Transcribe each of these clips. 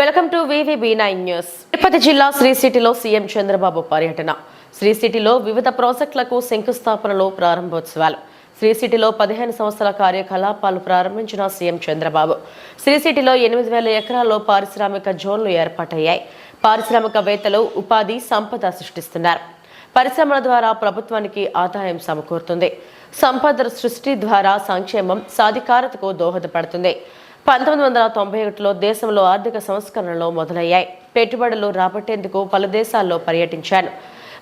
Welcome to VVB nine news. Tirupati జిల్లా శ్రీ సిటీలో CM Chandrababu పర్యటన. శ్రీ సిటీలో వివిధ ప్రాజెక్టులకు శంకుస్థాపనలో ప్రారంభోత్సవాలు. శ్రీ సిటీలో పదిహేను సంవత్సరాల కార్యకలాపాలు ప్రారంభించిన సీఎం చంద్రబాబు. శ్రీ సిటీలో ఎనిమిది వేల ఎకరాల్లో పారిశ్రామిక జోన్లు ఏర్పాటయ్యాయి. పారిశ్రామికవేత్తలు ఉపాధి సంపద సృష్టిస్తున్నారు. పరిశ్రమల ద్వారా ప్రభుత్వానికి ఆదాయం సమకూరుతుంది. సంపద సృష్టి ద్వారా సంక్షేమం సాధికారతకు దోహదపడుతుంది. పంతొమ్మిది వందల తొంభై ఒకటిలో దేశంలో ఆర్థిక సంస్కరణలు మొదలయ్యాయి. పెట్టుబడులు రాబట్టేందుకు పలు దేశాల్లో పర్యటించాను.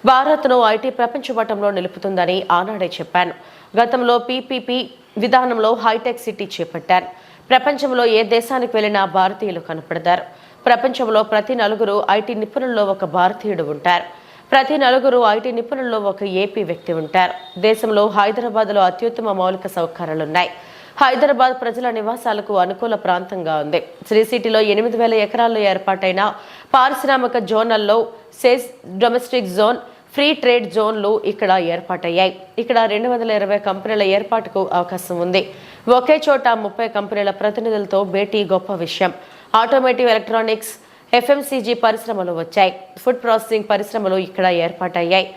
భారత్ను ఐటీ ప్రపంచపటంలో నిలుపుతుందని ఆనాడే చెప్పాను. గతంలో పీపీపీ విధానంలో హైటెక్ సిటీ చేపట్టాను. ప్రపంచంలో ఏ దేశానికి వెళ్ళినా భారతీయులు కనపడతారు. ప్రపంచంలో ప్రతి నలుగురు ఐటీ నిపుణుల్లో ఒక భారతీయుడు ఉంటారు. ప్రతి నలుగురు ఐటీ నిపుణుల్లో ఒక ఏపీ వ్యక్తి ఉంటారు. దేశంలో హైదరాబాద్లో అత్యుత్తమ మౌలిక సౌకర్యాలున్నాయి. హైదరాబాద్ ప్రజల నివాసాలకు అనుకూల ప్రాంతంగా ఉంది. శ్రీ సిటీలో ఎనిమిది వేల ఎకరాల్లో ఏర్పాటైన పారిశ్రామిక జోనల్లో సేస్ డొమెస్టిక్ జోన్ ఫ్రీ ట్రేడ్ జోన్లు ఇక్కడ ఏర్పాటయ్యాయి. ఇక్కడ రెండు వందల ఇరవై కంపెనీల ఏర్పాటుకు అవకాశం ఉంది. ఒకే చోట ముప్పై కంపెనీల ప్రతినిధులతో భేటీ గొప్ప విషయం. ఆటోమేటివ్ ఎలక్ట్రానిక్స్ ఎఫ్ఎంసీజీ పరిశ్రమలు వచ్చాయి. ఫుడ్ ప్రాసెసింగ్ పరిశ్రమలు ఇక్కడ ఏర్పాటయ్యాయి.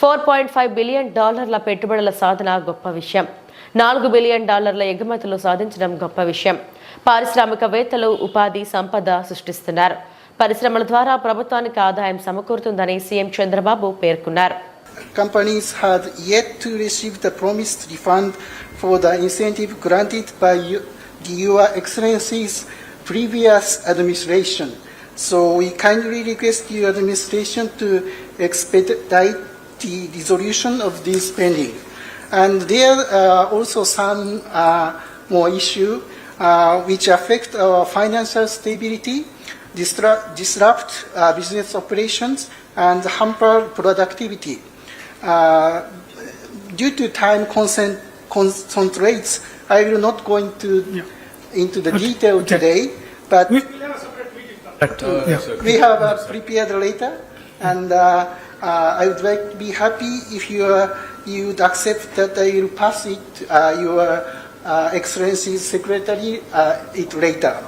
ఫోర్ పాయింట్ ఫైవ్ బిలియన్ డాలర్ల పెట్టుబడుల సాధన గొప్ప విషయం. నాలుగు బిలియన్ డాలర్ల ఎగుమతులు సాధించడం గొప్ప విషయం పారిశ్రామికవేత్తలు ఉపాధి సంపద సృష్టిస్తున్నారు పరిశ్రమల ద్వారా ప్రభుత్వానికి ఆదాయం సమకూరుతుందని సీఎం చంద్రబాబు పేర్కొన్నారు companies had yet to receive the promised refund for the incentive granted by the Your Excellency's previous administration. So we kindly request your administration to expedite the resolution of this pending. And there are also some uh, more issue uh, which affect our financial stability, disrupt, disrupt uh, business operations, and hamper productivity. Uh, due to time concent- concentrates, I will not go into into the detail okay. today, but We- Correct. Yeah. we have uh, prepared later, and uh, uh, I would like to be happy if you uh, you would accept that I will pass it uh, your uh, Excellency's secretary uh, it later.